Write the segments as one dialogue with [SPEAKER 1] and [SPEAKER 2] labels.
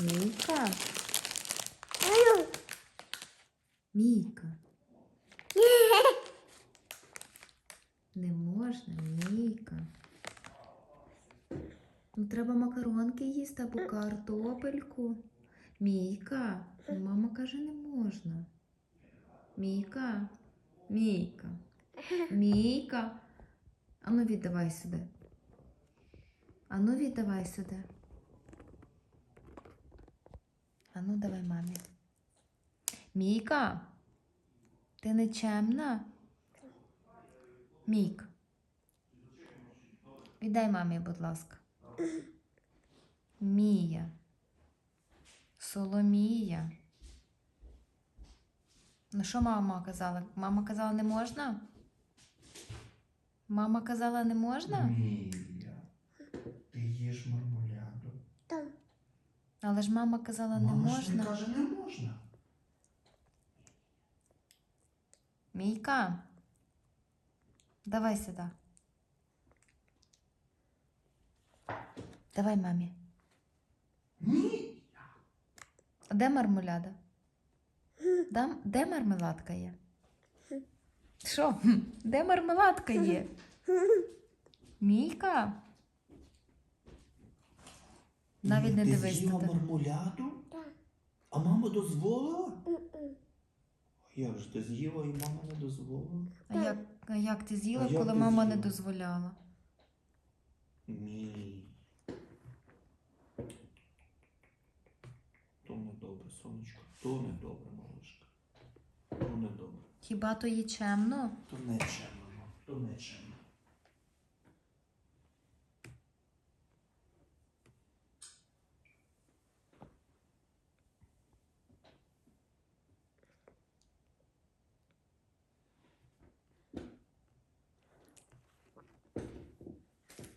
[SPEAKER 1] Мійка.
[SPEAKER 2] Аю.
[SPEAKER 1] Мійка. Не можна, Мійка. Ну, треба макаронки їсти або картопельку. Мійка. Ну, мама каже, не можна. Мійка. Мійка. Мійка. Ану віддавай сюди. Ану віддавай сюди. Ану давай мамі. Мійка. Ти не чемна? Мік. Віддай мамі, будь ласка. Мія. Соломія. Ну що мама казала? Мама казала, не можна? Мама казала, не можна?
[SPEAKER 3] Мія, ти їш мармуляду.
[SPEAKER 1] Але ж мама казала, не
[SPEAKER 3] Мама ж не
[SPEAKER 1] можна.
[SPEAKER 3] каже, не можна.
[SPEAKER 1] Мійка. Давай сюди. Давай мамі.
[SPEAKER 3] Ні.
[SPEAKER 1] А Де мармеляда? Дам, де мармеладка є? Що? Де мармеладка є? Мійка? Навіть не
[SPEAKER 3] ти
[SPEAKER 1] дивись
[SPEAKER 3] з'їла
[SPEAKER 1] туди.
[SPEAKER 3] мармуляду?
[SPEAKER 2] Так.
[SPEAKER 3] А мама дозволила?
[SPEAKER 2] М-м.
[SPEAKER 3] Як же ти з'їла і мама не дозволила?
[SPEAKER 1] А як, а як ти з'їла,
[SPEAKER 3] А як
[SPEAKER 1] коли
[SPEAKER 3] ти
[SPEAKER 1] мама не
[SPEAKER 3] з'їла?
[SPEAKER 1] дозволяла?
[SPEAKER 3] Ні. То не добре, сонечко. То не добре, малышка. То не добре.
[SPEAKER 1] Хіба то є чемно?
[SPEAKER 3] То не чемно, то не чемно.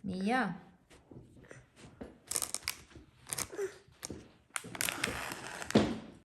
[SPEAKER 1] Мія?